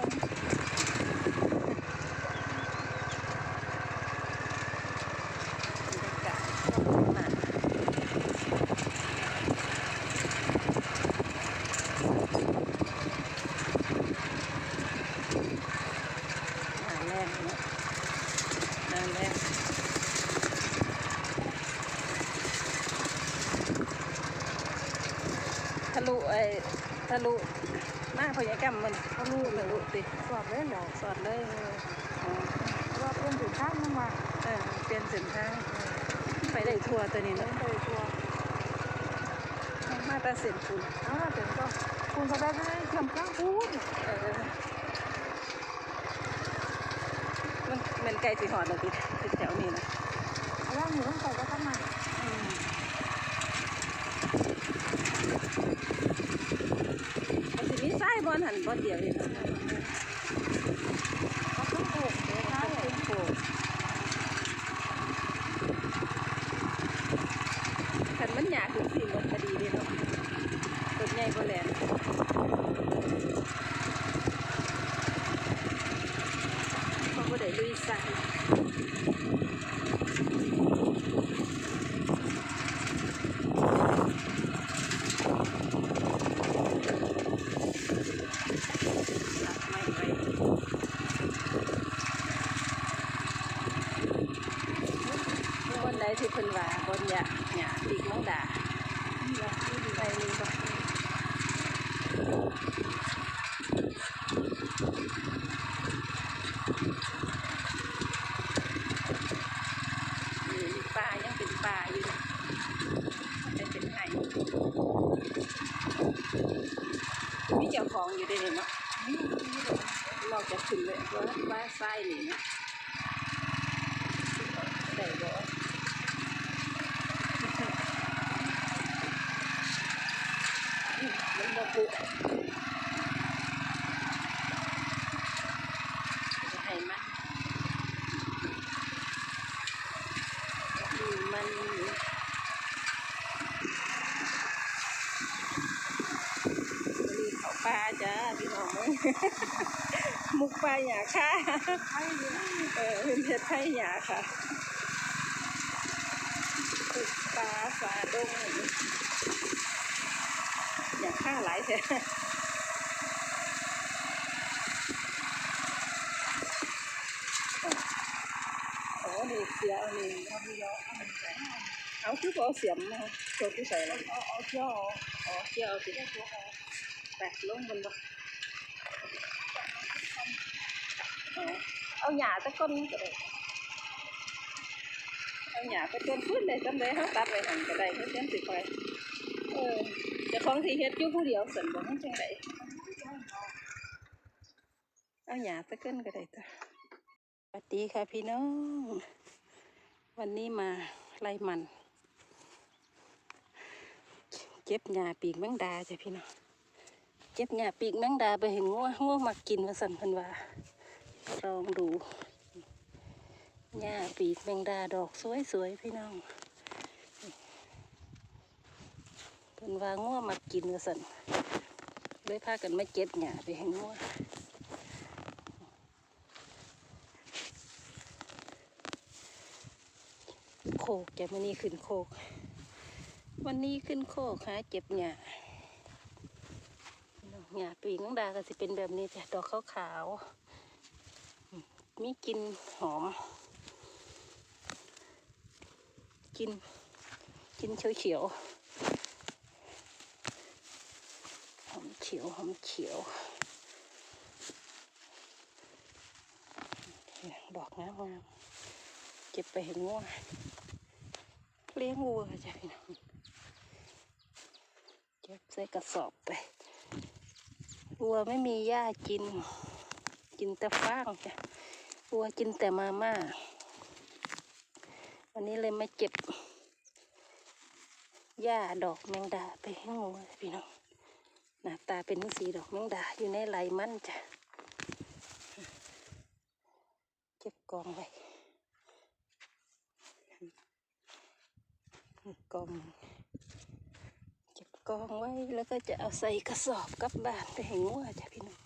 งบรรยากาศรอบหน้าหาแรงเนาะหาแรงทะลุไอ้ทะลุ มาพยากรรมมันทะลุทะลุติสอบเลยเหรอสอดเลยเอออ๋อว่าเพื่อนถึงข้างนั่นว่าเออเปลี่ยนเส้นทางไปได้ทั่วตัวนี้เดิเนาะนไปทัวร์มาแตาเส้นคุณอ้าวเดี๋ยวก็คุณก็ได้ให้เตรียมข้างพูดเออมันมันไกลสิหอดเลยติติดแถวนี้นะอะไรอยู่ต้องใส่ก็ทำไมอืมมันสิมีไส้บอล หันบอลเดียวนี่นะ ก็ต้องปลูกเดี๋ยว ใช่ ใช่ โอ้ขันมันหยาคือสิมันพอดีเลยเนาะต้นใหญ่บ่แหลมเขาบ่ได้ลุยใส่ตัดไม้ไว้บนใดที่เพิ่นว่าบนหยาหยาปีกมังดาไปนี่บ่นี่ป่ายังเป็นป่าอยู่แต่เป็นไห้มีเจ้า ของอยู่ได้เลยเนาะเราจะขึ้นเลยว่าว่าไส้นี่เนะได้บ่มันบ่ปุจะให้มันอืมมัน รีเขา ปลาจ้าพี่น้องมุกปลาหยาค่ะเออเป็นเพชรไทยหยาค่ะมุกปลาฝาดงอยากฆ่าหลายแท้โอ้นี่เสียเอานี่เอาไปเยอะเอาเอาคือเอาเสียมมาตัวที่ใส่แล้วเอาเอาเที่ยวเอ๋อเกี่ยวสิ แปะลงบนบ่เอาหญ้าตะก้นก็ได้เอาหญ้าตะก้นพื้นได้จำได้เฮาตัดไว้หันก็ได้เฮ็ดจังสิไปเออจ้าของสิเฮ็ดอยู่ผู้เดียวสั่นบ่มันจังไดเอาหญ้าตะก้นก็ได้จ้ะสวัสดีค่ะพี่น้อง วันนี้มาไล่มันเจ็บหญ้าปีกแมงดาจ้ะพี่น้อง เจ็บหญ้าปีกแมงดาไปเห็นงัวงัวมากินมาสั่นเพันว่าลองดูหญ้าปีกแมงดาดอกสวยๆพี่น้องเพิ่นว่างัวมากินมาสั่นเลยพากันมาเจ็บหญ้าไปเห็นงัวโคกแกมันนี้ขึ้นโคก วันนี้ขึ้นโคกหาเจ็บหญ้า หญ้าปีน้องดาก็สิเป็นแบบนี้จ้ะดอกขาวๆมีกลิ่นหอมกลินกลินเขียวๆหอมเขียวหอมเขียวดอกงามงามๆเก็บไปเห็นงัวเลี้ยงวัวจ้ะพี่น้องเก็บใส่กระสอบไป วัวไม่มีหญ้ากิน กินแต่ฟางจ้ะวัวกินแต่มาม่า วันนี้เลยมาเก็บหญ้าดอกแมงดาไปให้งัวพี่น้องหน้าตาเป็นสีดอกแมงดาอยู่ในไหลมันจ้ะเก็บกองไว้กองเก็บก องไว้แล้วก็จะเอาใส่กระสอบกลับบ้านไปให้งัวจ้ะพี่น้อง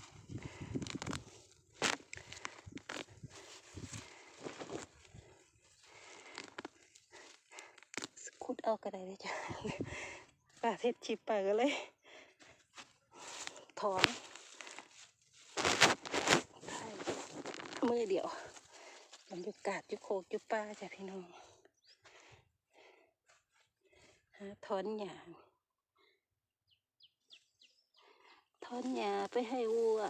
ขุดเอาก็ได้เลยจ้ะปลาเทศชิบป่าก็เลย ถอนใช่มือเดียวบรรยากาศจุโคกจุป้าจ้ะพี่น้องหถอนอย่าง ถอนหญ้าไปให้วัว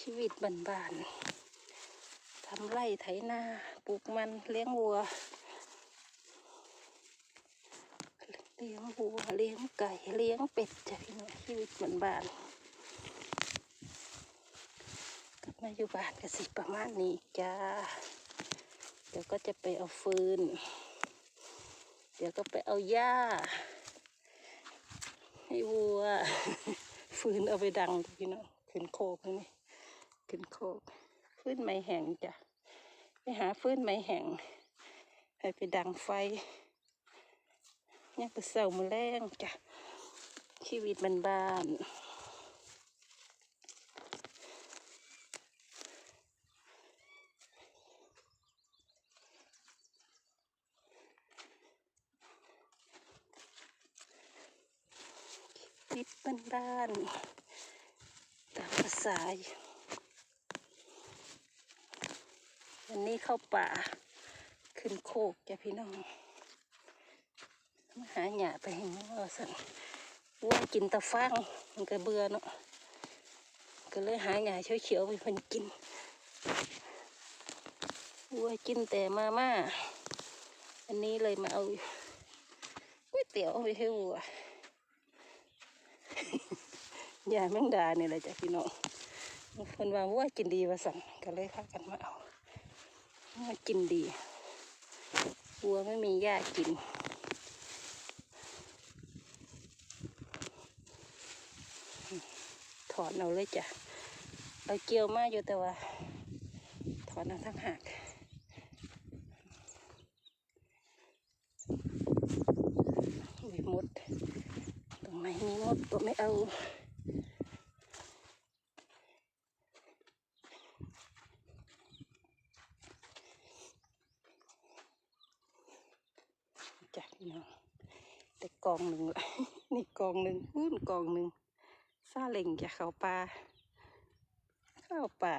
ชีวิตบ้านๆทำไร่ไถนาปลูกมันเลี้ยงวัว เลี้ยงวัวเลี้ยงไก่เลี้ยงเป็ดจ้ะพี่น้องชีวิตบ้านๆกลับ มาอยู่บ้านก็สิประมาณนี้จ้า เดี๋ยวก็จะไปเอาฟืน เดี๋ยวก็ไปเอาหญ้า ให้วัว ฟืนเอาไปดังพี่น้องขึ้นโคกนี่ขึ้นโคกฟืนไม้แห้งจ้ะ ไปหาฟืนไม้แห้งให้ไปดังไฟเนี่ยไปเสามือแรงจ้ะชีวิตมันบ้าน ๆปิดบ้านบ้านๆตามภาษาอยู่วันนี้เข้าป่า ขึ้นโคกจ้ะพี่น้องมาหาหยาไปเห็นว่าสันวัวกินตะฟางมันก็เบื่อเนาะก็เลยหาหยาเขียวๆไปเพิ่นกินวัวกินแต่มาม่าอันนี้เลยมาเอาก๋วยเตี๋ยวไปให้วัว ยาแมงดาเนี่ยแหละจ้ะพี่น้องเพิ่นว่าว่ากินดีว่าสั่นก็เลยพากันมาเอาว่ากินดีวัวไม่มีหญ้ากินถอนเอาเลยจ้ะ เอาเกี่ยวมาอยู่แต่ว่า ถอนเอาทั้งหากอุ้ยมด ตรงไหน มีมดตัวไม่เอาจักพี่น้องแต่กองหนึ่งละนี่กองหนึ่งพูนกองหนึ่งซาเล็งจะเข้าป่าเข้าป่า